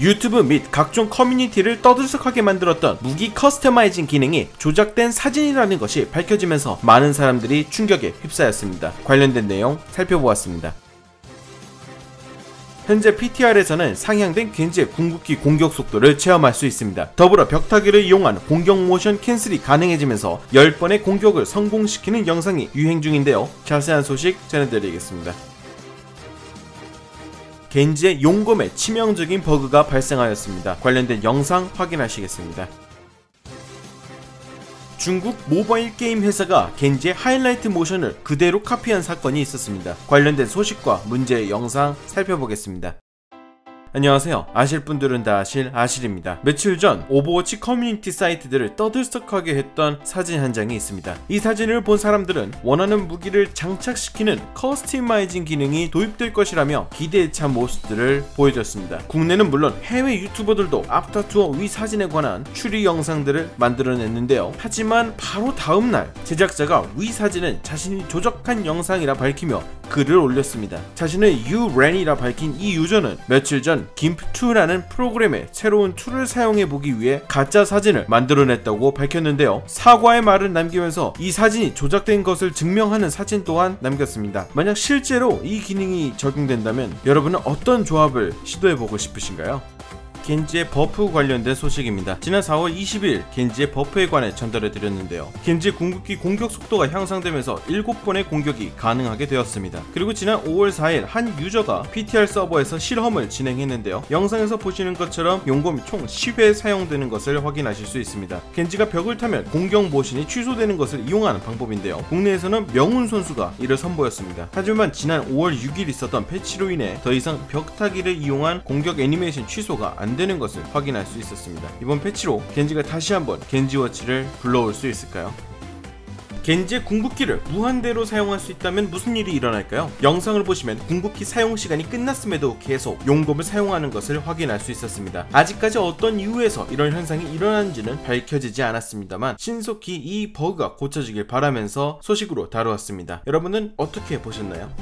유튜브 및 각종 커뮤니티를 떠들썩하게 만들었던 무기 커스터마이징 기능이 조작된 사진이라는 것이 밝혀지면서 많은 사람들이 충격에 휩싸였습니다. 관련된 내용 살펴보았습니다. 현재 PTR에서는 상향된 겐지의 궁극기 공격 속도를 체험할 수 있습니다. 더불어 벽타기를 이용한 공격 모션 캔슬이 가능해지면서 10번의 공격을 성공시키는 영상이 유행 중인데요. 자세한 소식 전해드리겠습니다. 겐지의 용검에 치명적인 버그가 발생하였습니다. 관련된 영상 확인하시겠습니다. 중국 모바일 게임 회사가 겐지의 하이라이트 모션을 그대로 카피한 사건이 있었습니다. 관련된 소식과 문제의 영상 살펴보겠습니다. 안녕하세요. 아실 분들은 다 아실 아실입니다. 며칠 전 오버워치 커뮤니티 사이트들을 떠들썩하게 했던 사진 한 장이 있습니다. 이 사진을 본 사람들은 원하는 무기를 장착시키는 커스티마이징 기능이 도입될 것이라며 기대에 찬 모습들을 보여줬습니다. 국내는 물론 해외 유튜버들도 앞다투어 위 사진에 관한 추리 영상들을 만들어냈는데요. 하지만 바로 다음날 제작자가 위 사진은 자신이 조작한 영상이라 밝히며 글을 올렸습니다. 자신의 유렌이라 밝힌 이 유저는 며칠 전 김프2라는 프로그램의 새로운 툴을 사용해 보기 위해 가짜 사진을 만들어냈다고 밝혔는데요. 사과의 말을 남기면서 이 사진이 조작된 것을 증명하는 사진 또한 남겼습니다. 만약 실제로 이 기능이 적용된다면 여러분은 어떤 조합을 시도해 보고 싶으신가요? 겐지의 버프 관련된 소식입니다. 지난 4월 20일 겐지의 버프에 관해 전달해 드렸는데요. 겐지 궁극기 공격 속도가 향상되면서 7번의 공격이 가능하게 되었습니다. 그리고 지난 5월 4일 한 유저가 PTR 서버에서 실험을 진행했는데요. 영상에서 보시는 것처럼 용검이 총 10회 사용되는 것을 확인하실 수 있습니다. 겐지가 벽을 타면 공격 모션이 취소되는 것을 이용하는 방법인데요. 국내에서는 명훈 선수가 이를 선보였습니다. 하지만 지난 5월 6일 있었던 패치로 인해 더 이상 벽타기를 이용한 공격 애니메이션 취소가 안 되는 것을 확인할 수 있었습니다. 이번 패치로 겐지가 다시 한번 겐지워치를 불러올 수 있을까요? 겐지의 궁극기를 무한대로 사용할 수 있다면 무슨 일이 일어날까요? 영상을 보시면 궁극기 사용 시간이 끝났음에도 계속 용검을 사용하는 것을 확인할 수 있었습니다. 아직까지 어떤 이유에서 이런 현상이 일어나는지는 밝혀지지 않았습니다만 신속히 이 버그가 고쳐지길 바라면서 소식으로 다루었습니다. 여러분은 어떻게 보셨나요?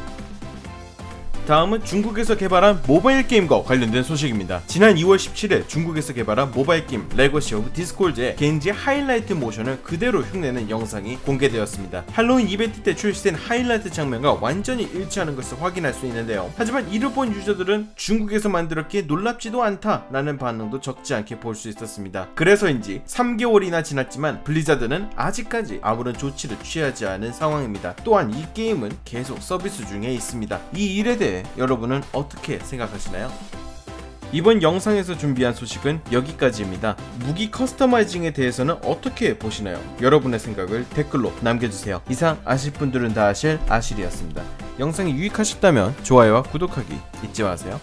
다음은 중국에서 개발한 모바일 게임과 관련된 소식입니다. 지난 2월 17일 중국에서 개발한 모바일 게임 레거시 오브 디스콜즈의 겐지 하이라이트 모션을 그대로 흉내낸 영상이 공개되었습니다. 할로윈 이벤트 때 출시된 하이라이트 장면과 완전히 일치하는 것을 확인할 수 있는데요. 하지만 이를 본 유저들은 중국에서 만들었기에 놀랍지도 않다라는 반응도 적지 않게 볼 수 있었습니다. 그래서인지 3개월이나 지났지만 블리자드는 아직까지 아무런 조치를 취하지 않은 상황입니다. 또한 이 게임은 계속 서비스 중에 있습니다. 이 일에 대해 여러분은 어떻게 생각하시나요? 이번 영상에서 준비한 소식은 여기까지입니다. 무기 커스터마이징에 대해서는 어떻게 보시나요? 여러분의 생각을 댓글로 남겨주세요. 이상 아실 분들은 다 아실 아실이었습니다. 영상이 유익하셨다면 좋아요와 구독하기 잊지 마세요.